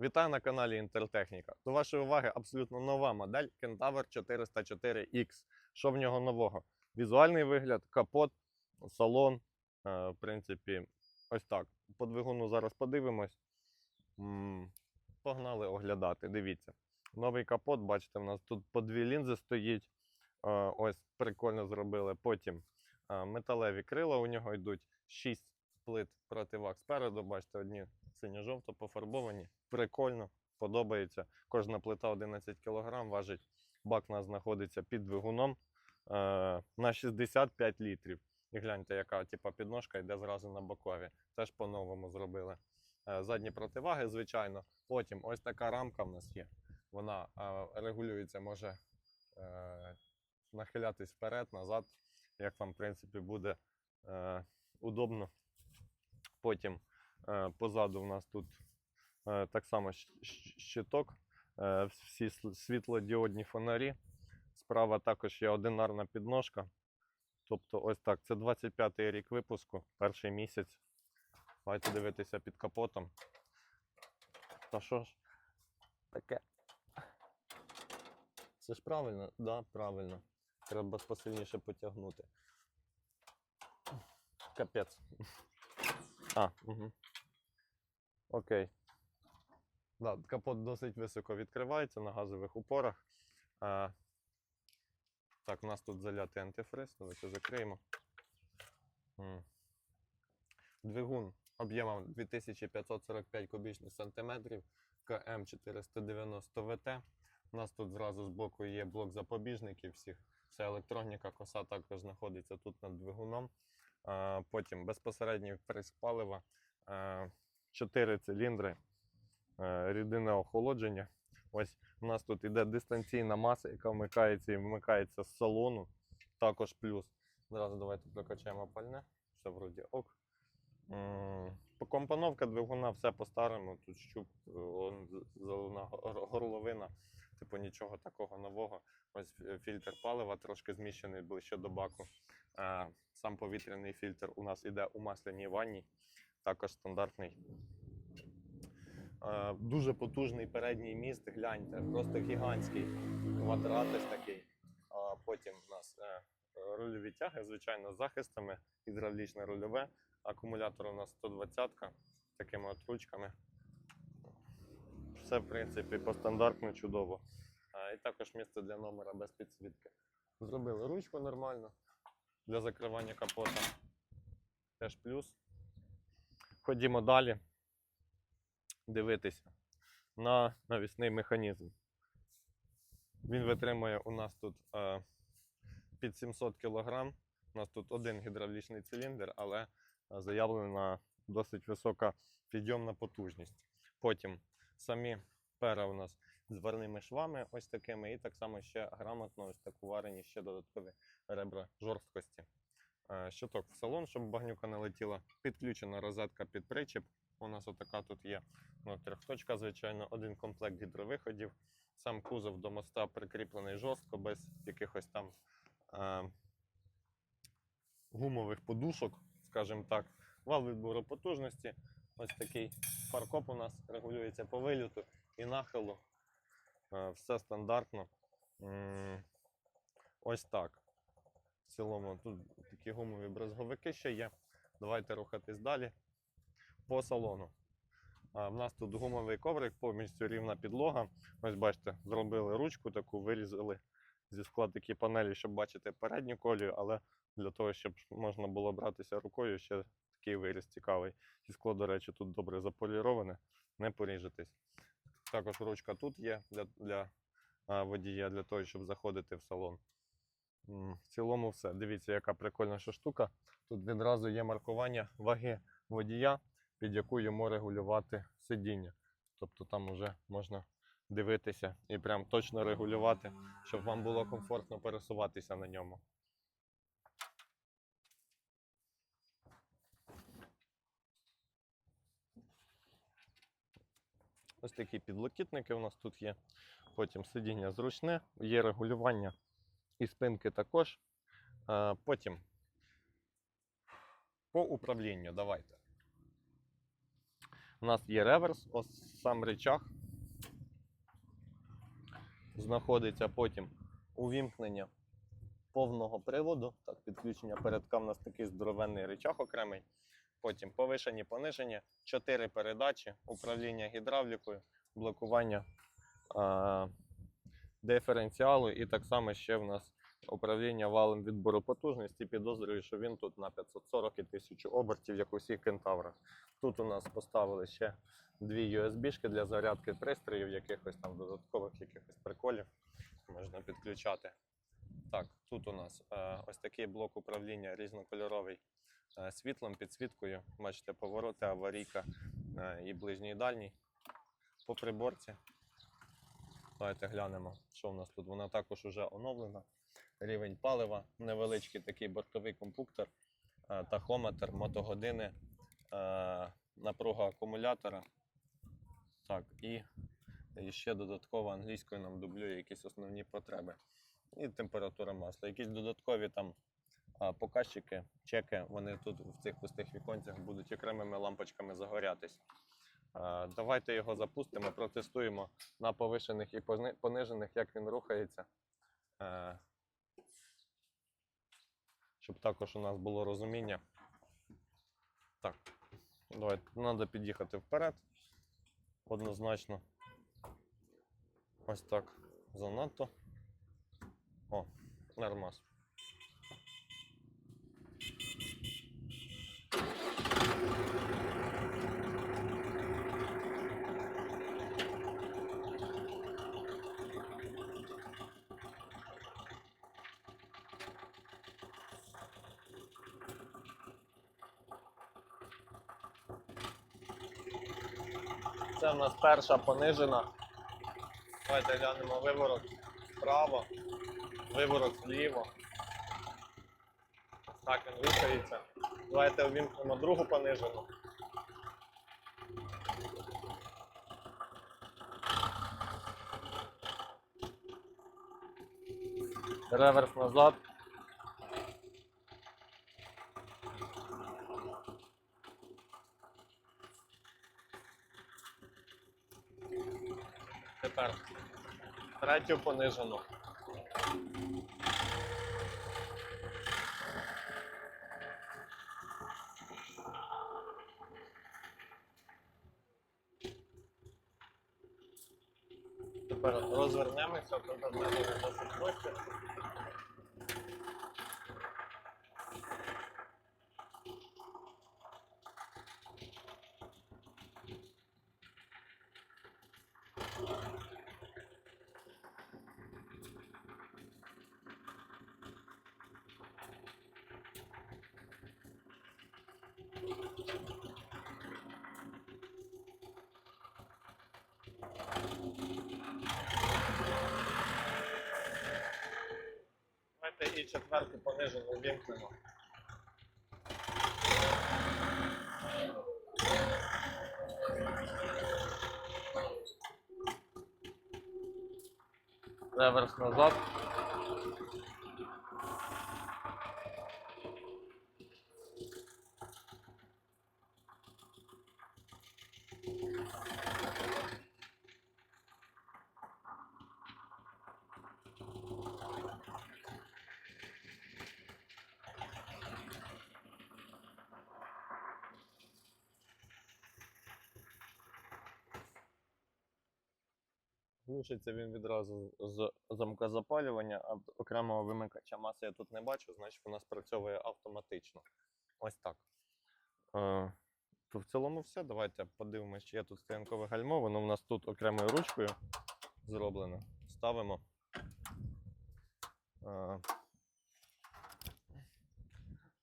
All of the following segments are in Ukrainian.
Вітаю на каналі Інтертехніка. До вашої уваги абсолютно нова модель Kentaur 404X. Що в нього нового? Візуальний вигляд, капот, салон. е, В принципі, ось так. По двигуну зараз подивимось. Погнали оглядати. Дивіться. Новий капот, бачите, в нас тут по дві лінзи стоїть. Е, Ось прикольно зробили. Потім е, металеві крила у нього йдуть. 6 плит противак спереду. Бачите, одні синьо-жовто пофарбовані. Прикольно, подобається. Кожна плита 11 кг важить. Бак у нас знаходиться під двигуном е, на 65 літрів. І гляньте, яка типа, підножка йде зразу на бокові. Теж по-новому зробили. Е, задні противаги, звичайно. Потім ось така рамка в нас є. Вона е, регулюється, може е, нахилятись вперед, назад, як вам, в принципі, буде е, удобно. Потім позаду в нас тут е, так само щиток, е, всі світлодіодні фонарі. Справа також є одинарна підножка. Тобто, ось так. Це 25-й рік випуску, перший місяць. Давайте дивитися під капотом. Та що ж таке? Це ж правильно? Так, да, правильно. Треба посильніше потягнути. Капець. А, угу. Окей. Да, капот досить високо відкривається на газових упорах. А, так, у нас тут залятий антифриз. Давайте закриємо. Двигун об'ємом 2545 кубічних сантиметрів КМ 490 ВТ. У нас тут зразу збоку є блок запобіжників всіх. Вся електроніка, коса також знаходиться тут над двигуном. Потім безпосередній вприск палива, 4 циліндри, е, рідинне охолодження. Ось у нас тут іде дистанційна маса, яка вмикається і вмикається з салону. Також плюс. Зараз давайте прокачаємо пальне. Все вроді ок. Компоновка двигуна, все по-старому. Тут щуп, е, он, з- горловина, типу нічого такого нового. Ось фільтр палива трошки зміщений ближче до баку. Е, Сам повітряний фільтр у нас іде у масляній ванні, також стандартний. Е, Дуже потужний передній міст, гляньте, просто гігантський квадратис такий. А Потім у нас е, рульові тяги, звичайно, з захистами, гідравлічне рульове. Акумулятор у нас 120 з такими от ручками. Все, в принципі, по стандартну чудово. І також місце для номера без підсвітки. Зробили ручку нормально для закривання капота. Теж плюс. Ходімо далі. Дивитися на навісний механізм. Він витримує у нас тут е, під 700 кг. У нас тут один гідравлічний циліндр, але е, заявлена досить висока підйомна потужність. Потім самі пера у нас з варними швами, ось такими, і так само ще грамотно ось так уварені ще додаткові ребра жорсткості. Е, Щиток в салон, щоб багнюка не летіла. Підключена розетка під причіп. У нас отака тут є ну, трьохточка, звичайно, один комплект гідровиходів. Сам кузов до моста прикріплений жорстко, без якихось там е, гумових подушок, скажімо так. Вал відбору потужності. Ось такий фаркоп у нас регулюється по виліту і нахилу. Е, Все стандартно. М, Ось так. В цілому тут такі гумові брезговики ще є. Давайте рухатись далі. По салону. А, В нас тут гумовий коврик, повністю рівна підлога. Ось бачите, зробили ручку таку, вирізали зі скла такі панелі, щоб бачити передню колію, але для того, щоб можна було братися рукою, ще такий виріз цікавий. І скло, до речі, тут добре заполіроване, не поріжетесь. Також ручка тут є для, для водія, для того, щоб заходити в салон. В цілому все. Дивіться, яка прикольна штука. Тут відразу є маркування ваги водія, під яку йому регулювати сидіння. Тобто там вже можна дивитися і прям точно регулювати, щоб вам було комфортно пересуватися на ньому. Ось такі підлокітники у нас тут є. Потім сидіння зручне, є регулювання і спинки також. Потім по управлінню давайте. У нас є реверс, ось сам речах. Знаходиться потім увімкнення повного приводу. Так, підключення передка у нас такий здоровенний речах окремий. Потім повишені, понижені, 4 передачі, управління гідравлікою, блокування диференціалу і так само ще в нас управління валом відбору потужності. Підозрюю, що він тут на 540 і 1000 обертів, як у всіх кентаврах. Тут у нас поставили ще дві USB-шки для зарядки пристроїв, якихось там додаткових якихось приколів можна підключати. Так, тут у нас е, ось такий блок управління різнокольоровий е, світлом, підсвіткою. Бачите, повороти, аварійка е, і ближній і дальній. По приборці. Давайте глянемо, що в нас тут. Вона також вже оновлена. Рівень палива, невеличкий такий бортовий компуктор, е, тахометр, мотогодини, е, напруга акумулятора. Так, і, ще додатково англійською нам дублює якісь основні потреби. І температура масла. Якісь додаткові там показчики, чеки, вони тут в цих пустих віконцях будуть окремими лампочками загорятись. А, Давайте його запустимо, протестуємо на повишених і понижених, як він рухається. Е, Щоб також у нас було розуміння. Так, давайте, треба під'їхати вперед. Однозначно. Ось так. Занадто. О, нормас. Це в нас перша понижена. Давайте глянемо виворот вправо, виворот вліво. Так він рухається. Давайте увімкнемо другу понижену. Реверс назад. Тепер третю понижену. Тепер розвернемося, тут досить проще. Давайте четвертий понижено понижену. Реверс назад. Глушиться він відразу з замка запалювання, а окремого вимикача маси я тут не бачу, значить у нас працьовує автоматично. Ось так. Е, то в цілому все. Давайте подивимося, чи є тут стоянкове гальмо. Воно у нас тут окремою ручкою зроблено. Ставимо. Е,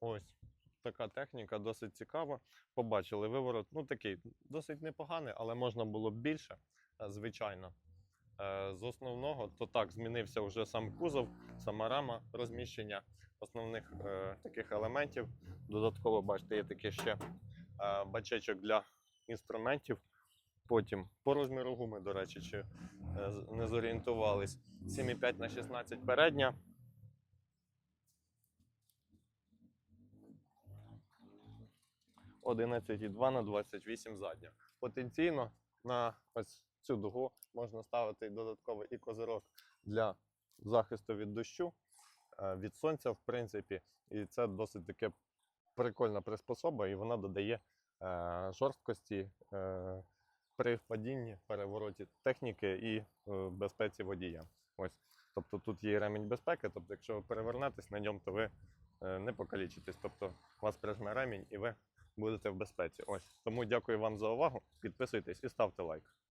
ось така техніка, досить цікава. Побачили виворот. Ну такий досить непоганий, але можна було б більше, е, звичайно. Е, З основного, то так, змінився вже сам кузов, сама рама розміщення основних е, таких елементів. Додатково, бачите, є такий ще е, бачечок для інструментів. Потім по розміру гуми, до речі, чи е, не зорієнтувались. 7,5 на 16 передня. Одинадцять і 2 на 28 задня. потенційно на ось цю дугу можна ставити додатковий і козирок для захисту від дощу, е, від сонця, в принципі. І це досить таке прикольна приспособа, і вона додає е, жорсткості е, при падінні, перевороті техніки і безпеці водія. Ось. Тобто тут є ремінь безпеки, тобто, якщо ви перевернетесь на ньому, то ви не покалічитесь. Тобто вас прижме ремінь і ви будете в безпеці. Ось. Тому дякую вам за увагу. Підписуйтесь і ставте лайк.